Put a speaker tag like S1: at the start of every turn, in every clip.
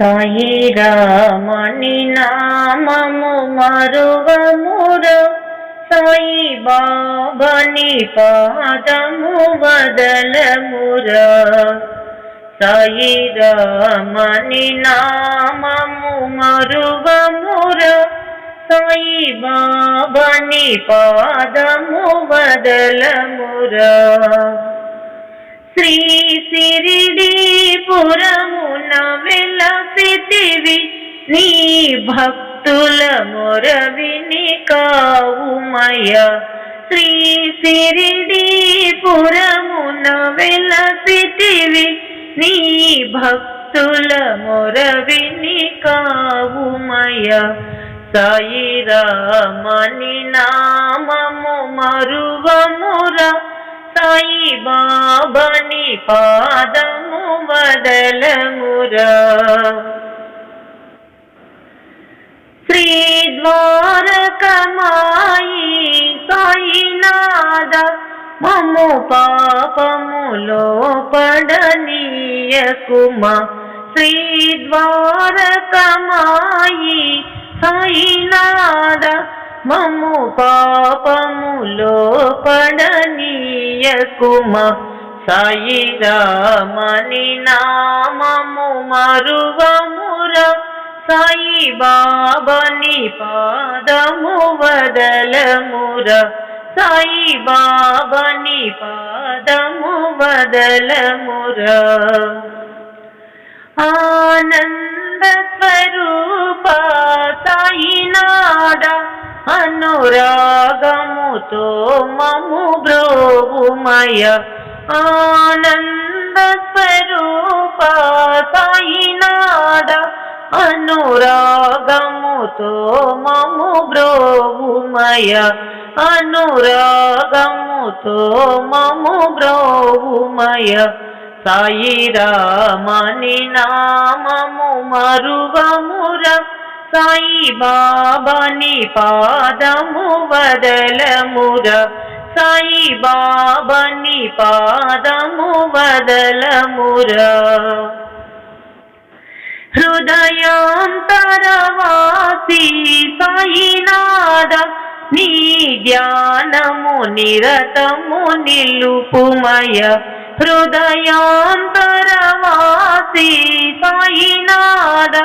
S1: సాయి రామని నామము మరువముర సాయి బాబని పాదము వదలముర. సాయి రామని నామము మరువముర సాయి బాబని పాదము వదలమురా. శ్రీ సిరిడి పురమున వెలసితివి నీ భక్తుల మొరవిని కావుమయ శ్రీ సిరిడి పురమున వెలసితివి నీ భక్తుల మొరవిని కావుమయ సాయి రామని నామము మరువమురా సాయి బాబని పాదము వదలమురా. శ్రీ ద్వారకమాయి మము పాపములో పడనీయకుమ. శ్రీ శ్రీద్వారకమాయి సాయినాద మము పాపములో పడనీయ పడనీయకుమ. సాయి రామని నామము మరువముర సాయి బాబని పాదము వదలముర సాయి బాబని పాదము వదలముర. ఆనంద స్వరూప సాయి సాయినాడ అనురాగముతో మము బ్రోవుమయ ఆనంద స్వరూప సాయినాడ అనురాగముతో మము బ్రోవుమయ. అనురాగముతో మము బ్రోవుమయ. సాయి రామని నామము మరువముర. సాయి బాబాని పాదము వదలముర. సాయి బాబాని పాదము వదలముర. హృదయాంతరవాసి సాయినాద నీ ధ్యానము నిరతము నిలుపుమయ. హృదయాంతరవాసి సాయినాద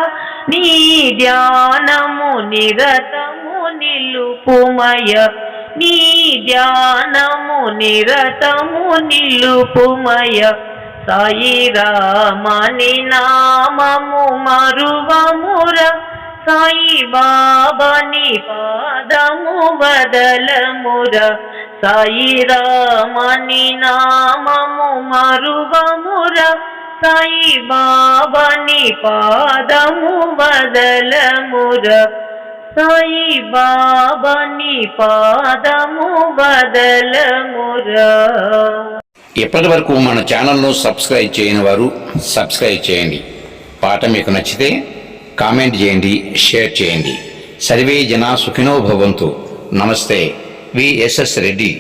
S1: నీ ధ్యానము నిరతము నిలుపుమయ. నీ ధ్యానము నిరతము నిలుపుమయ. సాయి రామని నామము మరువముర. సాయి బాబాని పాదము వదలముర. సాయి రామని నామము మరువముర. సాయి బాబాని పాదము వదలముర. సాయి బాబాని పాదము వదలమురా
S2: ఇప్పటి వరకు మన ఛానల్ను సబ్స్క్రైబ్ చేయని వారు సబ్స్క్రైబ్ చేయండి. పాట మీకు నచ్చితే కామెంట్ చేయండి షేర్ చేయండి. సర్వే జనా సుఖినో భవంతు. నమస్తే విఎస్ఎస్ రెడ్డి.